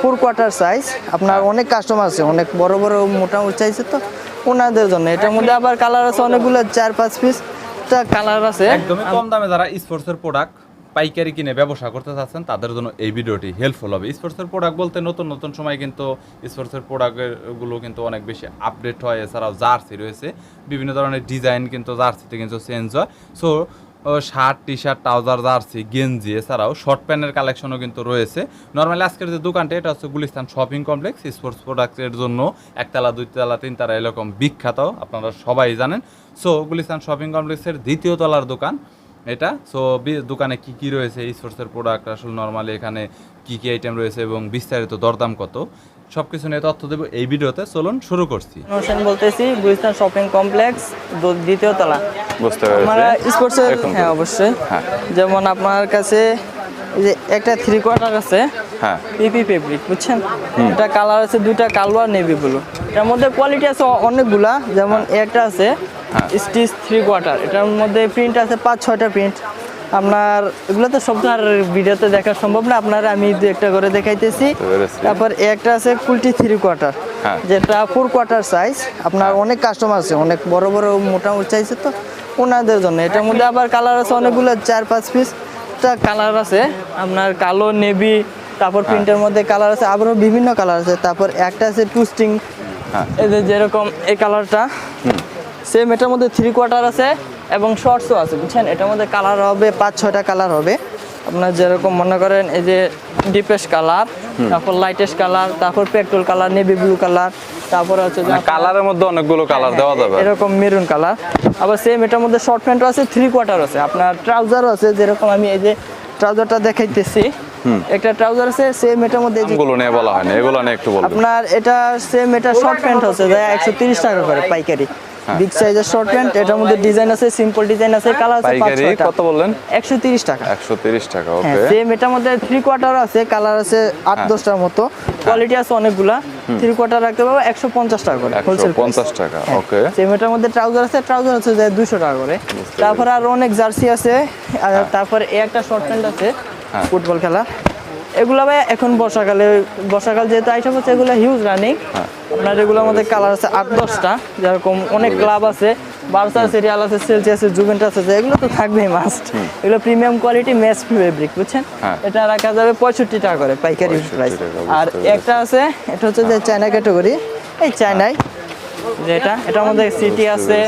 Four quarter size আপনার অনেক customer আছে, অনেক বড় বড় মোটামুটি চাইছে তো, ওনাদের জন্য। এটার মধ্যে আবার কালার আছে অনেকগুলো, চার পাঁচ পিস কালার আছে। একদমই কম দামে যারা স্পোর্টসের প্রোডাক্ট পাইকারি কিনে ব্যবসা করতে চাচ্ছেন, তাদের জন্য এই ভিডিওটি হেল্পফুল হবে। স্পোর্টসের প্রোডাক্ট বলতে নতুন নতুন সময় কিন্তু স্পোর্টসের প্রোডাক্টেরগুলো কিন্তু অনেক বেশি আপডেট হয়, এছাড়াও জার্সি রয়েছে, বিভিন্ন ধরনের ডিজাইন কিন্তু জার্সিতে কিন্তু চেঞ্জ হয়। So shirt T shirt trouser, jersey, গেঞ্জি এছাড়াও শর্ট প্যান্টের কালেকশনও কিন্তু রয়েছে। নর্মালি আজকের যে দোকানটা, এটা হচ্ছে গুলিস্তান শপিং কমপ্লেক্স। স্পোর্টস প্রোডাক্টের জন্য একতলা, দুইতলা, তিনতলা এরকম বিখ্যাত, আপনারা সবাই জানেন। সো গুলিস্তান শপিং কমপ্লেক্সের দ্বিতীয় তলার দোকান এটা। সো দোকানে কি কি রয়েছে স্পোর্টসের প্রোডাক্ট আসলে নর্মালি এখানে কি কি আইটেম রয়েছে এবং বিস্তারিত দরদাম কত? সব কিছু নিয়ে তথ্য দেবো এই ভিডিওতে। চলুন শুরু করছি। হোসেন বলতেছি গুলিস্তান শপিং কমপ্লেক্স দ্বিতীয় তলা। বুঝতে আমরা পেরেছি স্পোর্টসের হ্যাঁ অবশ্যই। হ্যাঁ। যেমন আপনার কাছে যে একটা থ্রি কোয়ার্টার আছে হ্যাঁ। পিপি ফেব্রিক বুঝছেন? এটা কালার আছে দুইটা কালো আর নেভি ব্লু এটার মধ্যে কোয়ালিটি আছে অনেকগুলা যেমন একটা আছে। স্টিচ থ্রি কোয়ার্টার এটার মধ্যে প্রিন্ট আছে পাঁচ ছয়টা প্রিন্ট আপনার এগুলো তো সব তো আর ভিডিওতে দেখা সম্ভব না আপনার আমি দু একটা করে দেখাইতেছি। তারপর একটা আছে কুলটি থ্রি কোয়ার্টার হ্যাঁ। যেটা ফোর কোয়ার্টার সাইজ আপনার অনেক কাস্টমার আছে অনেক বড় বড় মোটামুটি চাইছে তো ওনাদের জন্য। এটার মধ্যে আবার কালার আছে অনেকগুলো চার পাঁচ পিস কালার আছে আপনার কালো নেভি তারপর হ্যাঁ। প্রিন্টের মধ্যে কালার আছে আবারও বিভিন্ন কালার আছে। তারপর একটা আছে টুস্টিং হ্যাঁ। এই যে যেরকম এই কালারটা সেম এটার মধ্যে থ্রি কোয়ার্টার আছে। এবং শর্টসও আছে বুঝছেন? এটার মধ্যে কালার হবে পাঁচ ছয়টা কালার হবে। আপনার যেরকম মনে করেন এই যে ডিপেস্ট কালার তারপর লাইটেস্ট কালার তারপর petrol colour navy blue colour তারপর হচ্ছে যে মানে কালারের মধ্যে অনেকগুলো কালার দেওয়া যাবে। এরকম মেরুন কালার আবার সেম এটার মধ্যে শর্ট প্যান্টও আছে থ্রি কোয়ার্টার আছে। আপনার ট্রাউজারও আছে যেরকম আমি এই যে ট্রাউজারটা দেখাইতেছি। একটা ট্রাউজার আছে সেম এটার মধ্যে এই যে গুলো নিয়ে বলা হয়নি এগুলো নিয়ে একটু বলবেন। আপনার এটা সেম এটা শর্ট প্যান্ট হচ্ছে যা একশো তিরিশ টাকা করে পাইকারি। হ্যাঁ। বিগ সাইজের শর্ট প্যান্ট এটার মধ্যে ডিজাইন আছে সিম্পল ডিজাইন আছে কালার আছে পাইকারি কত বললেন? একশো তিরিশ টাকা। একশো তিরিশ টাকা হ্যাঁ ওকে সেম এটার মধ্যে থ্রি কোয়ার্টার আছে কালার আছে আট হ্যাঁ। দশটার মতো। কোয়ালিটি আছে অনেকগুলা। থ্রি কোয়ার্টার রাখতে পারব একশো পঞ্চাশ টাকা করে হোলসেল টাকা ওকে সেম এটার মধ্যে ট্রাউজার আছে ট্রাউজার হচ্ছে যে দুশো টাকা করে। তারপর আর অনেক জার্সি আছে তারপর এই একটা শর্ট প্যান্ট আছে হ্যাঁ। ফুটবল খেলা। এগুলো ভাই এখন বর্ষাকালে বর্ষাকাল যেহেতু আইটেম হচ্ছে এগুলো হিউজ রানিং। আপনার এগুলোর মধ্যে কালার আছে আট দশটা যেরকম অনেক ক্লাব আছে বার্সা আছে রিয়াল আছে সেলসি আছে জুভেন্টাস আছে এগুলো তো থাকবেই মাস্ট এগুলো প্রিমিয়াম কোয়ালিটি ম্যাচ ফেব্রিক বুঝছেন? হ্যাঁ। এটা রাখা যাবে পঁয়ষট্টি টাকা করে পাইকারি 65 প্রাইস আর একটা আছে এটা হচ্ছে যে চায়না ক্যাটাগরি এই চায়নায় যেটা এটার মধ্যে সিটি আছে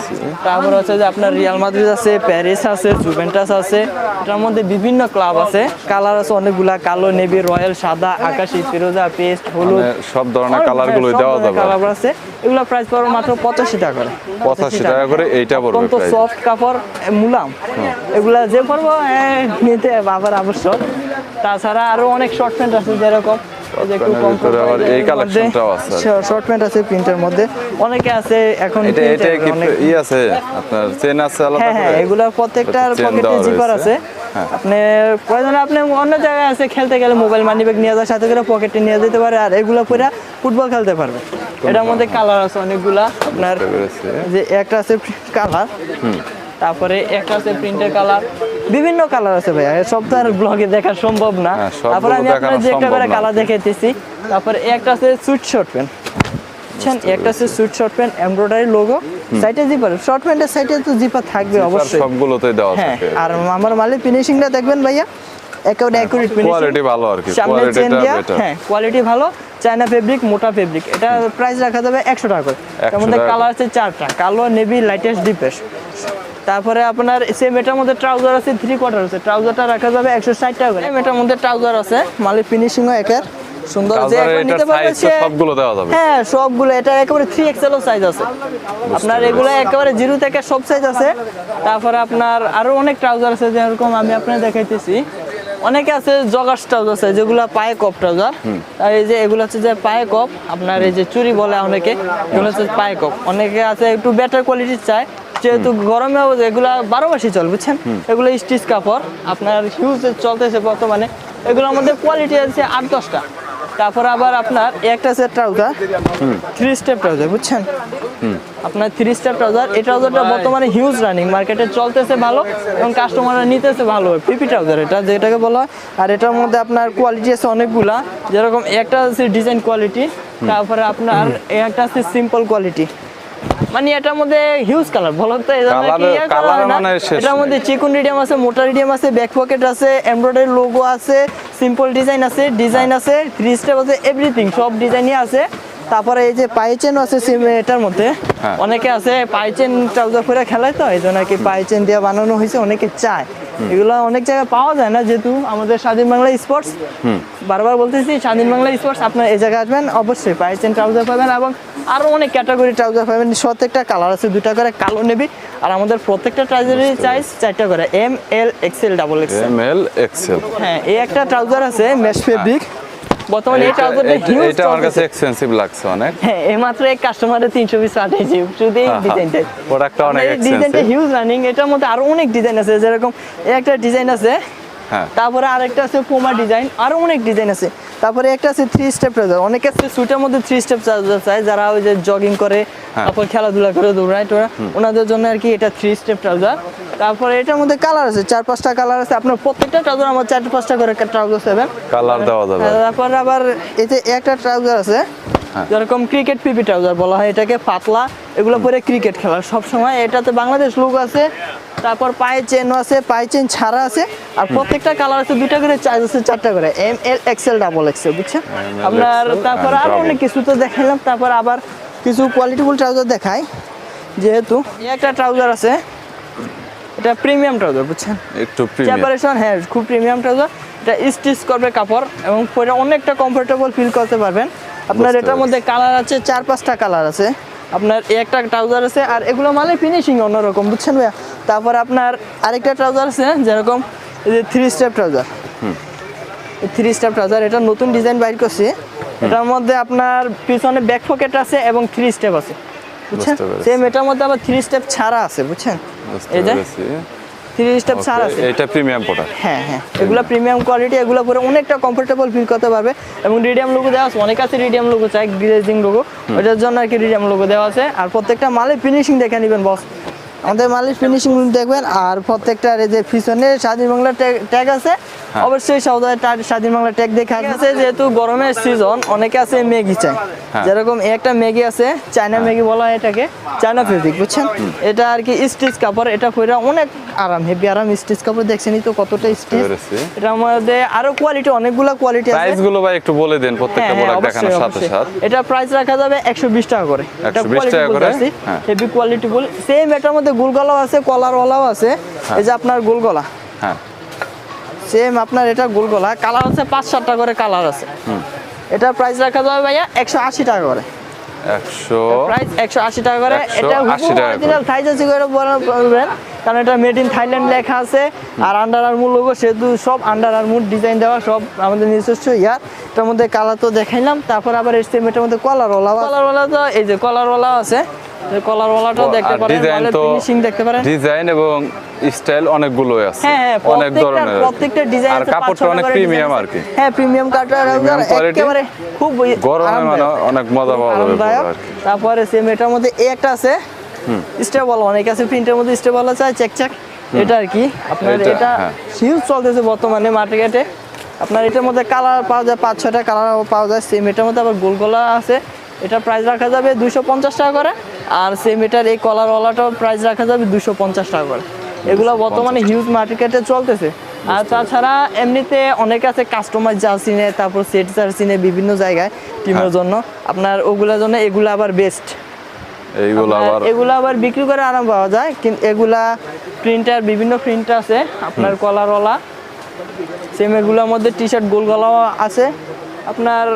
তারপর হচ্ছে যে আপনার রিয়াল মাদ্রিদ আছে প্যারিস আছে জুভেন্টাস আছে এটার মধ্যে বিভিন্ন ক্লাব আছে। কালার আছে অনেকগুলা কালো নেভি রয়্যাল সাদা আকাশি ফিরোজা পেস্ট হলুদ। মানে সব ধরনের কালার গুলোই দেওয়া যাবে। কালার আছে। এগুলো প্রাইস পড়বে মাত্র পঁচাশি টাকা করে। পঁচাশি টাকা করে এইটা পড়বে অত্যন্ত সফট কাপড় মুলাম। এগুলা যে পরবো এ, নিতে বাবার আবশ্যক। তাছাড়া আরও অনেক শর্ট প্যান্ট আছে যেরকম। এই যে একটু প্যান্টের কম ভিতরে আবার এই কালেকশনটাও আছে। শর্ট প্যান্ট আছে প্রিন্টের মধ্যে। অনেকে আছে এখন এটা এটা কি আছে আপনার চেন আছে আলাদা হ্যাঁ হ্যাঁ এগুলা প্রত্যেকটার পকেটে জিপার আছে। হ্যাঁ। আপনি প্রয়োজনে আপনি অন্য জায়গায় আছে খেলতে গেলে মোবাইল মানি ব্যাগ নিয়ে যাওয়ার সাথে করে পকেটে নিয়ে যেতে পারে আর এগুলো পরে ফুটবল খেলতে পারবে। এটার মধ্যে কালার আছে অনেকগুলা। আপনার যে একটা আছে কালার তারপরে একটা আছে প্রিন্টের কালার বিভিন্ন কালার আছে ভাইয়া সব তো আর ব্লগে দেখা সম্ভব না। হ্যাঁ, তারপরে আমি আপনার যে একটা করে কালার দেখাইতেছি তারপরে একটা আছে সুইট শর্ট প্যান্ট একটা আছে sweet short pant embroidery logo সাইডে জিপার শর্ট প্যান্টের সাইডে তো জিপার থাকবে অবশ্যই। সবগুলোতেই দেওয়া হ্যাঁ থাকে। আর আমার মালের ফিনিশিংটা দেখবেন ভাইয়া একেবারে অ্যাকুরেট ফিনিশিং কোয়ালিটি ভালো আর কি কোয়ালিটিটা হ্যাঁ কোয়ালিটি ভালো চায়না ফেব্রিক মোটা ফেব্রিক এটা প্রাইস রাখা যাবে একশো টাকা করে। তার মধ্যে কালার আছে চারটা কালো নেভি লাইটেস্ট ডিপেস তারপরে আপনার সেম এটার মধ্যে ট্রাউজার আছে থ্রি কোয়ার্টার আছে। ট্রাউজারটা রাখা যাবে একশো ষাট টাকা করে। এটার মধ্যে ট্রাউজার আছে। মালের ফিনিশিংও একের। সুন্দর যে একবার নিতে পারবে সাইজ তো সে- সবগুলো দেওয়া যাবে। হ্যাঁ সবগুলো। এটা একেবারে থ্রি এক্সেল সাইজ আছে। আপনার এগুলো একেবারে জিরো থেকে সব সাইজ আছে। তারপরে আপনার আরও অনেক ট্রাউজার আছে যেরকম আমি আপনার দেখাইতেছি। অনেকে আছে জগার্স ট্রাউজার আছে যেগুলো পায়ে কপ ট্রাউজার আর এই যে এগুলো হচ্ছে যে পায়ে কপ। আপনার এই যে চুরি বলে অনেকে এগুলো হচ্ছে পায়ে কপ। অনেকে আছে একটু বেটার কোয়ালিটির চায়। যেহেতু গরমে এগুলা বারো মাসই চল বুঝছেন? এগুলো স্টিচ কাপড় আপনার হিউজ চলতেছে বর্তমানে। এগুলোর মধ্যে কোয়ালিটি আছে আট দশটা। তারপর আবার আপনার একটা set trouser three step trouser বুঝছেন? আপনার থ্রি স্টেপ ট্রাউজার এই ট্রাউজারটা বর্তমানে হিউজ রানিং মার্কেটে চলতেছে ভালো এবং কাস্টমাররা নিতেছে ভালো পিপি ট্রাউজার এটা যেটাকে বলা হয়। আর এটার মধ্যে আপনার কোয়ালিটি আছে অনেকগুলা যেরকম একটা আছে ডিজাইন কোয়ালিটি তারপরে আপনার একটা আছে সিম্পল কোয়ালিটি মানে এটার মধ্যে হিউজ কালার বলেন তো এই জন্য কি Colour- করা colour না। মানে এটার মধ্যে চিকন রিডিয়াম আছে মোটা রিডিয়াম আছে ব্যাক পকেট আছে এমব্রয়ডারি লোগো আছে সিম্পল ডিজাইন আছে ডিজাইন আছে থ্রি স্টেপ আছে এভরিথিং সব ডিজাইনই আছে তারপরে এই যে পাই চেন আছে এটার মধ্যে হ্যাঁ। অনেকে আছে পাই চেন ট্রাউজার করে খেলায় তো এই জন্য কি পাই চেন দিয়ে বানানো হয়েছে অনেকে চায় এগুলো অনেক জায়গায় পাওয়া যায় না যেহেতু আমাদের স্বাধীন বাংলা স্পোর্টস বারবার বলতেছি স্বাধীন বাংলা স্পোর্টস আপনার এই জায়গায় আসবেন অবশ্যই পাইছেন ট্রাউজার পাবেন এবং আরও অনেক ক্যাটাগরি ট্রাউজার পাবেন। প্রত্যেকটা কালার আছে দুটা করে কালো নেবি আর আমাদের প্রত্যেকটা ট্রাউজারের চাইজ চারটা করে M L XL double XL M L XL হ্যাঁ এই একটা ট্রাউজার আছে মেশ ফেব্রিক বর্তমানে এই ট্রাউজারটা হিউজ এটা আমার কাছে এক্সপেন্সিভ লাগছে অনেক। হ্যাঁ এইমাত্র এক কাস্টমারে তিনশো পিস পাঠিয়েছি শুধু এই ডিজাইনটা প্রোডাক্টটা অনেক ডিজাইনটা হিউজ রানিং এটার মধ্যে আরও অনেক ডিজাইন আছে যেরকম একটা ডিজাইন আছে হ্যাঁ। তারপরে আরেকটা আছে পোমা ডিজাইন আরও অনেক ডিজাইন আছে। তারপরে একটা আছে থ্রি স্টেপ ট্রাউজার অনেকে আছে সুটের মধ্যে থ্রি স্টেপ ট্রাউজার চায় যারা ওই যে জগিং করে হ্যাঁ। তারপর খেলাধুলা করে দৌড়ায় টোড়া ওনাদের জন্য আর কি এটা থ্রি স্টেপ ট্রাউজার তারপরে এটার মধ্যে কালার আছে চার পাঁচটা কালার আছে। আপনার প্রত্যেকটা ট্রাউজার আমার চার পাঁচটা করে ট্রাউজার সেভেন কালার দেওয়া যাবে। তারপর আবার এতে একটা ট্রাউজার আছে হ্যাঁ। যেরকম ক্রিকেট পিপি ট্রাউজার বলা হয় এটাকে পাতলা এগুলো পরে ক্রিকেট খেলা। সব সময় এটাতে বাংলাদেশ লোক আছে তারপর পায়ে চেনও আছে পায়ে চেন ছাড়া আছে আর প্রত্যেকটা কালার আছে দুটা করে চার্জ আছে চারটা করে। M L XL double XL বুঝছেন আপনার তারপর আরও অনেক কিছু তো দেখাইলাম তারপর আবার কিছু কোয়ালিটিফুল ট্রাউজার দেখাই। যেহেতু একটা ট্রাউজার আছে এটা প্রিমিয়াম ট্রাউজার বুঝছেন? একটু প্রিমিয়াম হ্যাঁ খুব প্রিমিয়াম ট্রাউজার এটা স্টিচ করবে কাপড় এবং পরে অনেকটা কমফোর্টেবল ফিল করতে পারবেন। আপনার এটার মধ্যে কালার আছে চার পাঁচটা কালার আছে। আপনার একটা ট্রাউজার আছে আর এগুলো মানে ফিনিশিং অন্যরকম বুঝছেন ভাইয়া? তারপর আপনার আরেকটা ট্রাউজার আছে যেরকম এই যে three step trouser. Three step trouser এটা নতুন ডিজাইন বাইর করছি। এটার মধ্যে আপনার পিছনে ব্যাক পকেট আছে এবং থ্রি স্টেপ আছে বুঝছেন? সেম এটার মধ্যে আবার থ্রি স্টেপ ছাড়া আছে বুঝছেন? এই যে। পেরেছি থ্রি স্টেপ ছাড়া আছে। এটা প্রিমিয়াম প্রোডাক্ট হ্যাঁ হ্যাঁ। এগুলো প্রিমিয়াম কোয়ালিটি এগুলো পরে অনেকটা কমফোর্টেবল ফিল করতে পারবে। এবং রিডিয়াম লোগো দেওয়া আছে অনেক আছে রিডিয়াম লোগো চাই গ্লেজিং লোগো ওটার জন্য আর কি রিডিয়াম লোগো দেওয়া আছে। আর প্রত্যেকটা মালে ফিনিশিং দেখে নেবেন বস আমাদের মালের ফিনিশিং দেখবেন আর প্রত্যেকটার এই যে পিছনে স্বাধীন বাংলার ট্যাগ আছে। অবশ্যই সৌদায় স্বাধীন বাংলা ট্যাগ দেখে আছে যেহেতু গরমের সিজন অনেকে আছে ম্যাগি চাই হ্যাঁ। যেরকম একটা ম্যাগি আছে চায়না ম্যাগি বলা হয় এটাকে চায়না ফেব্রিক বুঝছেন? এটা আর কি স্টিচ কাপড় এটা পরে অনেক আরাম হেভি আরাম স্টিচ কাপড় দেখছেনই তো কতটা স্টিচ। এটার মধ্যে আরও কোয়ালিটি অনেকগুলা কোয়ালিটি আছে। প্রাইসগুলো ভাই একটু বলে দেন প্রত্যেকটা হ্যাঁ, হ্যাঁ, প্রোডাক্ট দেখানোর সাথে সাথে। এটা প্রাইস রাখা যাবে একশো বিশ টাকা করে। 120 টাকা করে? হ্যাঁ। হেভি কোয়ালিটি বল সেম এটার মধ্যে গুলগলাও আছে কলারওয়ালাও আছে। এই যে আপনার গুলগলা। হ্যাঁ। সেম আপনার এটা গোলগলা কালার আছে পাঁচ সাতটা করে কালার আছে। এটা প্রাইস রাখা যাবে ভাইয়া একশো আশি টাকা করে। একশো প্রাইস একশো আশি টাকা করে। এটা অরিজিনাল করে। বলবেন কারণ এটা মেড ইন থাইল্যান্ড লেখা আছে। আর আন্ডার আর্মুর লোগো সেহেতু সব আন্ডার আর্মুর ডিজাইন দেওয়া সব আমাদের নিজস্ব ইয়ার। এটার মধ্যে কালার তো দেখাইলাম তারপর আবার এসছে এটার মধ্যে কলারওয়ালা কলারওয়ালা তো এই যে কলারওয়ালা আছে। দেখতে পারেন ডিজাইন তো ফিনিশিং দেখতে পারেন। ডিজাইন এবং স্টাইল অনেকগুলো আছে হ্যাঁ হ্যাঁ অনেক ধরনের প্রত্যেকটা ডিজাইন আর কাপড়টা অনেক প্রিমিয়াম আর কি। হ্যাঁ প্রিমিয়াম কাটার Premium একেবারে খুব গরমে মানে অনেক মজা পাওয়া যাবে। তারপরে সেম এটার মধ্যে এই একটা আছে স্টেবল অনেক আছে প্রিন্টের মধ্যে স্টেবল আছে চেক চেক এটা আর কি। আপনার এটা, এটা হ্যাঁ। হিউজ চলতেছে বর্তমানে মার্কেটে। আপনার এটার মধ্যে কালার পাওয়া যায় পাঁচ ছয়টা কালার পাওয়া যায় সেম এটার মধ্যে আবার গোল গোলগোলা আছে। এটা প্রাইস রাখা যাবে দুশো পঞ্চাশ টাকা করে। আর সেম এটার এই কলারওয়ালাটাও প্রাইস রাখা যাবে দুশো পঞ্চাশ টাকা করে। এগুলো বর্তমানে হিউজ মার্কেটে চলতেছে। আর তাছাড়া এমনিতে অনেক আছে কাস্টমার জার্সি নেয় তারপর সেট জার্সি নেয় বিভিন্ন জায়গায় টিমের হ্যাঁ। জন্য। আপনার ওগুলোর জন্য এগুলো আবার বেস্ট এইগুলো আবার এগুলো আবার বিক্রি করে আরাম পাওয়া যায়। কিন্তু এগুলা প্রিন্টার বিভিন্ন প্রিন্ট আছে আপনার কলারওয়ালা সেম এগুলোর মধ্যে টি শার্ট গোল গলাও আছে। আপনার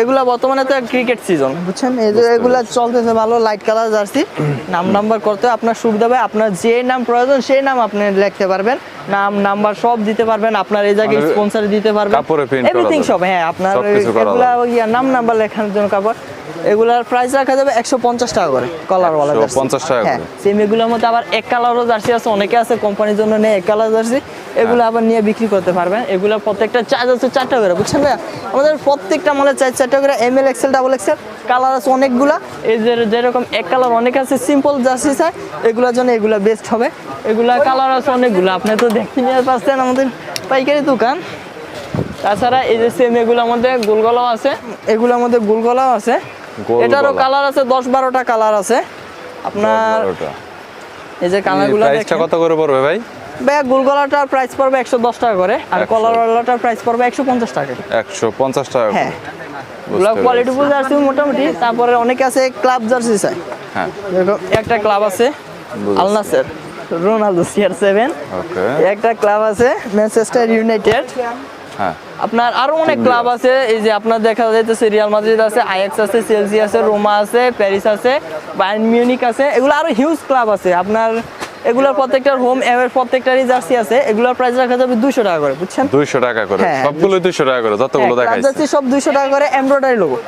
এগুলা বর্তমানে তো ক্রিকেট সিজন বুঝছেন? এই যে এগুলা চলতেছে ভালো লাইট কালার জার্সি। নাম নাম্বার করতে আপনার সুবিধা হবে আপনার যে নাম প্রয়োজন সেই নাম আপনি লিখতে পারবেন। নাম নাম্বার সব দিতে পারবেন আপনার এই জায়গায় মানে স্পন্সর দিতে পারবেন। কাপড়ে এভরিথিং সব হ্যাঁ আপনার এগুলা নাম নাম্বার লেখার জন্য কাপড়। এগুলার প্রাইস রাখা যাবে একশো পঞ্চাশ টাকা করে কলারওয়ালা জার্সি 150 টাকা হ্যাঁ সেম এগুলোর মধ্যে আবার এক কালারও জার্সি আছে অনেকে আছে কোম্পানির জন্য নেই এক কালার জার্সি এগুলো আবার নিয়ে বিক্রি করতে পারবেন। এগুলো প্রত্যেকটা চার্জ আছে চারটা করে বুঝছেন ভাইয়া আমাদের প্রত্যেকটা মানে চার চারটা করে M L XL double XL colour আছে অনেকগুলা। এই যে যেরকম এক কালার অনেক আছে সিম্পল জার্সি চাই এগুলোর জন্য এগুলো বেস্ট হবে। এগুলা কালার আছে অনেকগুলো আপনি তো দেখতে নিয়ে পাচ্ছেন আমাদের পাইকারি দোকান। তাছাড়া এই যে সেম এগুলোর মধ্যে গোলগলাও আছে। এগুলোর মধ্যে গোলগলাও আছে। এটারও কালার আছে দশ বারোটা কালার আছে। আপনার এই যে কালারগুলো কত করে পড়বে ভাই? ব্যাগ গোলগলাটার প্রাইস পড়বে একশো দশ টাকা করে আর 100 কলারওয়ালাটার প্রাইস পড়বে একশো পঞ্চাশ টাকা একশো পঞ্চাশ টাকা হ্যাঁ। জার্সি মোটামুটি। তারপরে অনেকে আছে ক্লাব জার্সি চাই হ্যাঁ। একটা ক্লাব আছে বুঝেছি। আলনাসের রোনালদো সিআর সেভেন একটা ক্লাব আছে ম্যানচেস্টার ইউনাইটেড হ্যাঁ আপনার আরও অনেক ক্লাব আছে এই যে আপনার দেখা যাইতেছে রিয়াল মাদ্রিদ আছে আইএক্স আছে চেলসি আছে রোমা আছে প্যারিস আছে বায়ার্ন মিউনিক আছে এগুলো আরও হিউজ ক্লাব আছে। আপনার এগুলোর প্রত্যেকটার হোম এর প্রত্যেকটারই জার্সি আছে এগুলোর প্রাইস রাখা যাবে দুশো টাকা করে বুঝছেন? দুইশো টাকা করে। হ্যাঁ। সবগুলো দুইশো টাকা করে যতগুলো হ্যাঁ, দেখাইছে। জার্সি সব দুইশো টাকা করে embroidery logo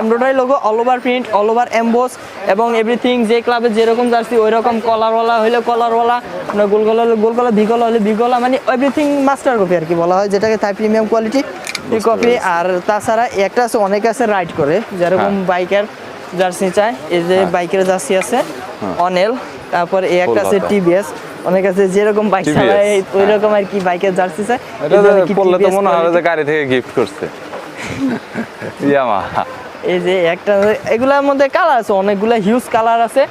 embroidery logo all over print all over emboss এবং এভরিথিং যে ক্লাবে যেরকম জার্সি ওই রকম কলারওয়ালা হলে কলারওয়ালা আপনার গোলগলা হলে গোলগলা ভিগলা হলে ভিগলা মানে এভরিথিং মাস্টার কপি আর কি বলা হয় যেটাকে থাই প্রিমিয়াম কোয়ালিটি কপি আর তাছাড়া একটা আছে অনেক আছে রাইড করে যেরকম হ্যাঁ। বাইকের জার্সি চায় এই যে বাইকের জার্সি আছে অনেল তারপর এই একটা আছে। টিভিএস অনেক আছে যেরকম বাইক চালায় ওই রকম আর কি বাইকের জার্সি চায়। এটা পড়লে তো মনে হবে যে গাড়ি থেকে গিফট করছে। ইয়ামা এই যে একটা এগুলার মধ্যে কালার আছে অনেকগুলা হিউজ কালার আছে।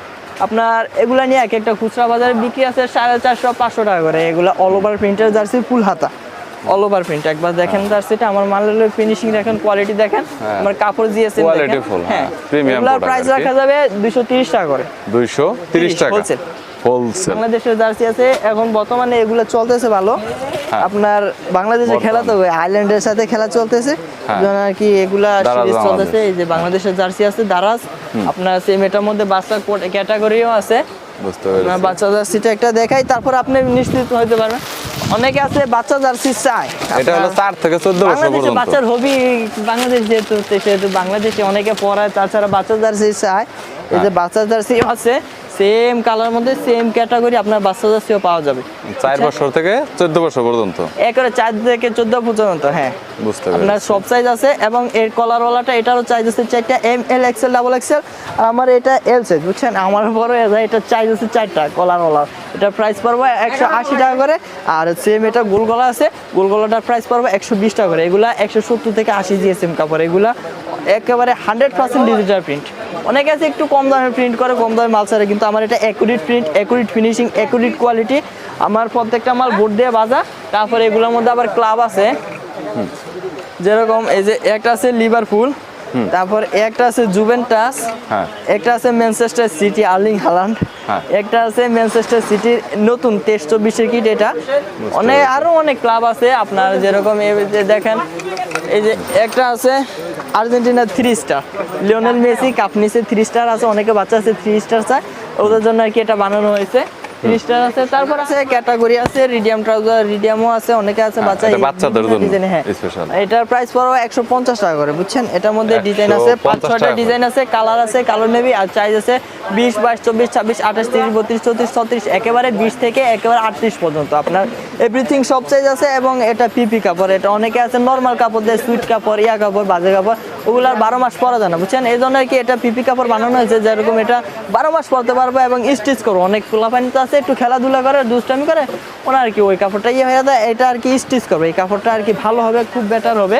আপনার এগুলা নিয়ে এক একটা খুচরা বাজারে বিক্রি আছে সাড়ে চারশো পাঁচশো টাকা করে। এগুলা অল ওভার প্রিন্টের জার্সি ফুল হাতা। অল ওভার প্রিন্ট একবার দেখেন জার্সিটা আমার মালের ফিনিশিং দেখেন কোয়ালিটি দেখেন হ্যাঁ। আমার কাপড় দিয়েছে Quality full, হ্যাঁ। Premium এগুলার প্রাইস রাখা যাবে দুশো তিরিশ টাকা করে। দুইশো তিরিশ টাকা। wholesale। হোলসেল বাংলাদেশের জার্সি আছে এখন বর্তমানে এগুলো চলতেছে ভালো। হ্যাঁ। আপনার বাংলাদেশের খেলা তো আইল্যান্ডের সাথে খেলা চলতেছে। হ্যাঁ। আর কি এগুলা সিরিজ চলতেছে। এই যে বাংলাদেশের জার্সি আছে দারাজ। আপনার সেম এটার মধ্যে বাচ্চা ক্যাটাগরিও আছে। বাচ্চা জার্সিটা একটা দেখাই তারপর আপনি নিশ্চিত হতে পারবেন। অনেকে আছে বাচ্চা জার্সি চায়। এটা হলো 4 থেকে চোদ্দ বছর বাংলাদেশে পর্যন্ত। বাচ্চার হবি বাংলাদেশ যেহেতু সেহেতু বাংলাদেশে অনেকে পড়ায় তাছাড়া বাচ্চা জার্সি চায় এই যে বাচ্চা জার্সি আছে সেম কালার মধ্যে সেম ক্যাটাগরি আপনার বাচ্চা জার্সিও পাওয়া যাবে। চার বছর থেকে চোদ্দ বছর পর্যন্ত। একরে চার থেকে চোদ্দ পর্যন্ত হ্যাঁ। বুঝতে আপনার পেরেছি। সব সাইজ আছে এবং এর কলারওয়ালাটা এটারও চাইজ আছে চারটা M L XL double XL আর আমার এটা এল সাইজ বুঝছেন? আমার বড় এটা চাইজ আছে চারটা কলারওয়ালা এটা প্রাইস পড়বে একশো আশি টাকা করে আর সেম এটা গোলগলা আছে গোলগলাটার প্রাইস পড়বে একশো বিশ টাকা করে। এগুলা একশো সত্তর থেকে আশি জিএসএম কাপড় এগুলা একেবারে হান্ড্রেড পার্সেন্ট ডিজিটাল প্রিন্ট অনেকে আছে একটু কম দামে প্রিন্ট করে কম দামে মাল ছাড়ে কিন্তু আমার এটা accurate print accurate finishing accurate quality আমার প্রত্যেকটা মাল বোর্ড দিয়ে বাজা তারপরে এগুলোর মধ্যে আবার ক্লাব আছে। যেরকম এই যে একটা আছে লিভারপুল তারপর একটা আছে জুভেন্টাস হ্যাঁ। একটা আছে ম্যানচেস্টার সিটি আর্লিং হালান্ড। একটা আছে ম্যানচেস্টার সিটির নতুন তেইশ চব্বিশের কিট এটা। অনেক আরও অনেক ক্লাব আছে আপনার যেরকম এই যে দেখেন এই যে একটা আছে Argentina three star Lionel Messi, cup নিচে থ্রি স্টার আছে, অনেকে বাচ্চা আছে থ্রি স্টার চায়। ওদের জন্য আর কি এটা বানানো হয়েছে। আছে। তারপর আছে ক্যাটাগরি আছে রিডিয়াম ট্রাউজার রিডিয়ামও আছে অনেকে আছে হ্যাঁ, বাচ্চা বাচ্চাদের জন্য এ, হ্যাঁ। এটার প্রাইস একশো পঞ্চাশ টাকা করে বুঝছেন? এটার মধ্যে ডিজাইন আছে পাঁচ ছয়টা ডিজাইন আছে কালার আছে কালো নেবি আর চাইজ আছে বিশ বাইশ চব্বিশ ছাব্বিশ আঠাশ তিরিশ বত্রিশ চৌত্রিশ ছত্রিশ একেবারে বিশ থেকে একেবারে আটত্রিশ পর্যন্ত আপনার এভরিথিং সব সাইজ আছে এবং এটা পিপি কাপড় এটা অনেকে আছে নর্মাল কাপড় দেয় সুইট কাপড় ইয়া কাপড় বাজে কাপড় ওগুলো আর বারো মাস পরা যায় না বুঝছেন? এই জন্য আর কি এটা পিপি কাপড় বানানো হয়েছে যেরকম এটা বারো মাস পরতে পারবে এবং স্টিচ করব। অনেক পোলাপানি তো আছে একটু খেলাধুলা করে দুষ্টামি করে ওনার আর কি ওই কাপড়টা ইয়ে হয়ে যায় এটা আর কি স্টিচ করবে। এই কাপড়টা আর কি ভালো হবে খুব বেটার হবে।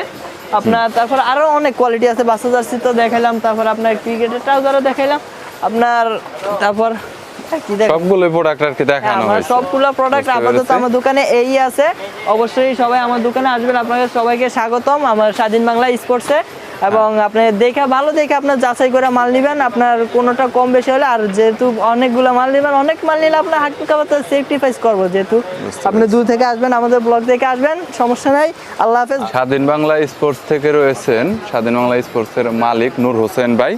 আপনার তারপর আরও অনেক কোয়ালিটি আছে বাচ্চা জার্সি তো দেখাইলাম তারপর আপনার ক্রিকেটের ট্রাউজারও দেখাইলাম। আপনার তারপর সবগুলো প্রোডাক্ট আর কি হ্যাঁ, দেখানো আমার হয়েছে। সবগুলো প্রোডাক্ট আপাতত আমার দোকানে এই আছে। অবশ্যই সবাই আমার দোকানে আসবেন আপনাদের সবাইকে স্বাগতম। আমার স্বাধীন বাংলা স্পোর্টসে এবং আপনি দেখে ভালো দেখে আপনার যাচাই করে মাল নেবেন। আপনার কোনোটা কম বেশি হলে আর যেহেতু অনেকগুলো মাল নেবেন অনেক মাল নিলে আপনার হাট কাবাতে সেফটিফাইস করব যেহেতু। আপনি দূর থেকে আসবেন আমাদের ব্লগ থেকে আসবেন সমস্যা নাই। আল্লাহ হাফেজ। স্বাধীন বাংলা স্পোর্টস থেকে রয়েছেন স্বাধীন বাংলা স্পোর্টসের মালিক নূর হোসেন ভাই।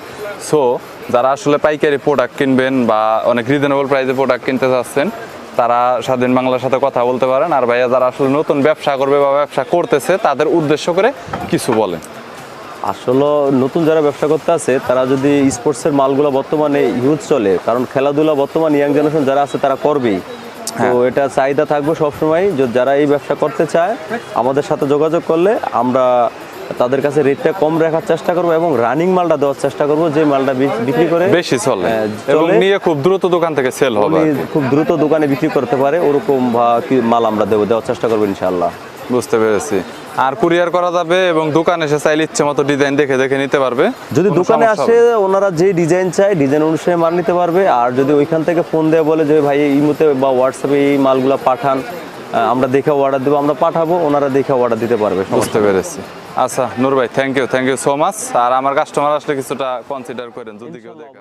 সো যারা আসলে পাইকারি প্রোডাক্ট কিনবেন বা অনেক রিজনেবল প্রাইসে প্রোডাক্ট কিনতে চাচ্ছেন তারা স্বাধীন বাংলার সাথে কথা বলতে পারেন। আর ভাইয়া যারা আসলে নতুন ব্যবসা করবে বা ব্যবসা করতেছে তাদের উদ্দেশ্য করে কিছু বলেন। আসলে নতুন যারা ব্যবসা করতে আছে তারা যদি স্পোর্টসের মালগুলো বর্তমানে ইউজ চলে কারণ খেলাধুলা বর্তমান ইয়াং জেনারেশন যারা আছে তারা করবেই। তো এটা চাহিদা থাকবে সবসময় যে যারা এই ব্যবসা করতে চায় আমাদের সাথে যোগাযোগ করলে আমরা তাদের কাছে রেটটা কম রাখার চেষ্টা করব এবং রানিং মালটা দেওয়ার চেষ্টা করব যে মালটা বিক্রি করে বেশি চলে। হ্যাঁ, এবং নিয়ে খুব দ্রুত দোকান থেকে সেল হবে। খুব দ্রুত দোকানে বিক্রি করতে পারে ওরকম বা কি মাল আমরা দেবো দেওয়ার চেষ্টা করব ইনশাল্লাহ বুঝতে পেরেছি। আর কুরিয়ার করা যাবে এবং দোকানে এসে চাইলে ইচ্ছে মতো ডিজাইন দেখে দেখে নিতে পারবে। যদি দোকানে আসে ওনারা যে ডিজাইন চায় ডিজাইন অনুসারে মাল নিতে পারবে। আর যদি ওইখান থেকে ফোন দেয় বলে যে ভাই এই মুহূর্তে বা হোয়াটসঅ্যাপে এই মালগুলো পাঠান আমরা দেখে অর্ডার দেবো আমরা পাঠাবো। ওনারা দেখে অর্ডার দিতে পারবে বুঝতে পেরেছি। আচ্ছা নূর ভাই thank you thank you so much আর আমার কাস্টমার আসলে কিছুটা কনসিডার করেন যদি কেউ দেখে।